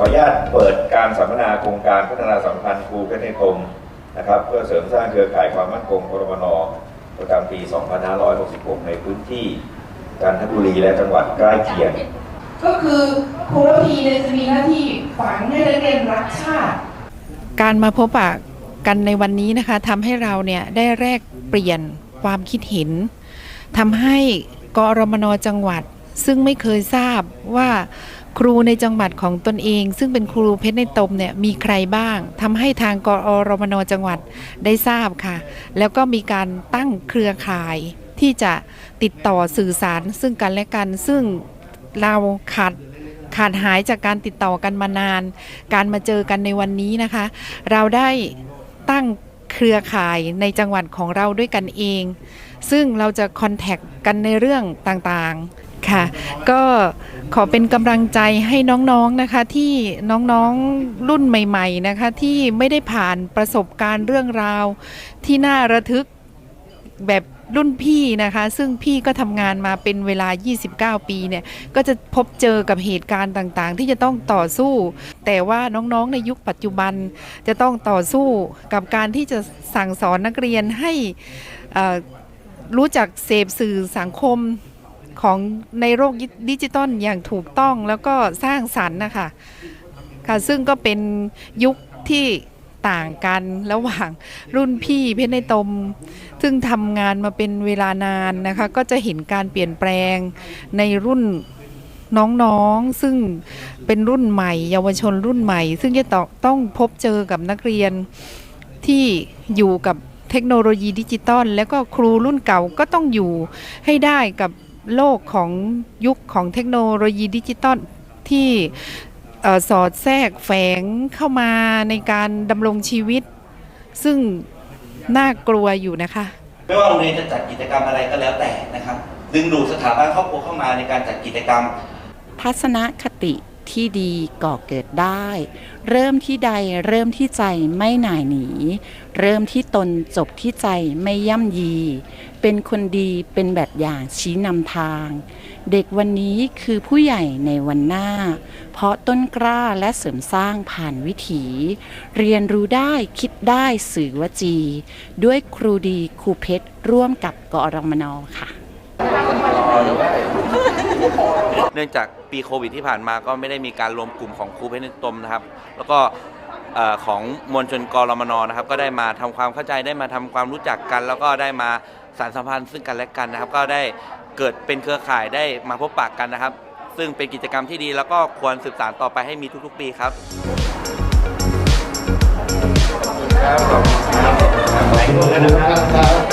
ขออนุญาตเปิดการสัมมนาโครงการพัฒนาสัมพันธ์ครูเพชรในตมนะครับเพื่อเสริมสร้างเครือข่ายความมั่นคงกรมนประจำปี 2566 ในพื้นที่จันทบุรีและจังหวัดใกล้เคียง ก็คือครูระพีเนี่ยจะมีหน้าที่ฝังให้นักเรียนรักชาติ การมาพบปะกันในวันนี้นะคะทำให้เราเนี่ยได้แลกเปลี่ยนความคิดเห็นทำให้กอรมนจังหวัดซึ่งไม่เคยทราบว่า ครูในจังหวัดของตนเอง ซึ่งเป็นครูเพชรในตมเนี่ยมีใครบ้างทำให้ทางกอรมนจังหวัดได้ทราบค่ะ แล้วก็มีการตั้งเครือข่ายที่จะติดต่อสื่อสาร ซึ่งกันและกันซึ่งเราขาดขาดหายจากการติดต่อกันมานาน การมาเจอกันในวันนี้นะคะ เราได้ตั้ง เครือข่ายในจังหวัดของเราด้วยกันเอง ซึ่งเราจะคอนแทคกันในเรื่องต่างๆค่ะ ก็ขอเป็นกำลังใจให้น้องๆนะคะที่น้องๆรุ่นใหม่ ๆนะคะ ที่ไม่ได้ผ่านประสบการณ์เรื่องราวที่น่าระทึกแบบ รุ่นพี่นะคะ ซึ่งพี่ก็ทำงานมาเป็นเวลา 29 ปีเนี่ย ก็จะพบเจอกับเหตุการณ์ต่างๆ ที่จะต้องต่อสู้ แต่ว่าน้องๆในยุคปัจจุบันจะต้องต่อสู้กับการที่จะสั่งสอนนักเรียนให้รู้จักเสพสื่อสังคมของในโลกดิจิตอลอย่างถูกต้องแล้วก็สร้างสรรค์นะคะค่ะซึ่งก็เป็นยุคที่ต่างกันระหว่างรุ่นพี่เพชรในตม ซึ่งทำงานมาเป็นเวลานานนะคะ ก็จะเห็นการเปลี่ยนแปลงในรุ่นน้องๆ ซึ่งเป็นรุ่นใหม่ เยาวชนรุ่นใหม่ ซึ่งจะต้องพบเจอกับนักเรียนที่อยู่กับเทคโนโลยีดิจิตอลแล้วก็ครูรุ่นเก่าก็ต้องอยู่ให้ได้กับโลกของยุคของเทคโนโลยีดิจิตอลที่สอดแทรกแฝงเข้ามาในการดำรงชีวิต ซึ่ง น่ากลัวอยู่นะคะไม่ว่าโรงเรียนจะจัดกิจกรรมอะไรก็แล้วแต่นะครับ ดึงดูดสถาบันครอบครัวเข้ามาในการจัดกิจกรรม ทัศนคติ ที่ดีก่อเกิดได้ เริ่มที่ใดเริ่มที่ใจไม่หน่ายหนี เริ่มที่ตนจบที่ใจไม่ย่ำยี เป็นคนดีเป็นแบบอย่างชี้นำทาง เด็กวันนี้คือผู้ใหญ่ในวันหน้า เพราะต้นกล้าและเสริมสร้างผ่านวิถี เรียนรู้ได้คิดได้สื่อวจี ด้วยครูดีครูเพชรร่วมกับกอรมนค่ะ นื่องจากปีโควิดที่ผ่านมาก็ไม่ได้มีการรวมกลุ่มของครูเพชรนิตมนะครับ แล้วก็ของมวลชนกรมนนะครับ ก็ได้มาทำความเข้าใจได้มาทำความรู้จักกัน แล้วก็ได้มาสานสัมพันธ์ซึ่งกันและกันนะครับ ก็ได้เกิดเป็นเครือข่ายได้มาพบปะกันนะครับ ซึ่งเป็นกิจกรรมที่ดีแล้วก็ควรสืบสานต่อไปให้มีทุกๆ ปีครับครับขอบคุณครับ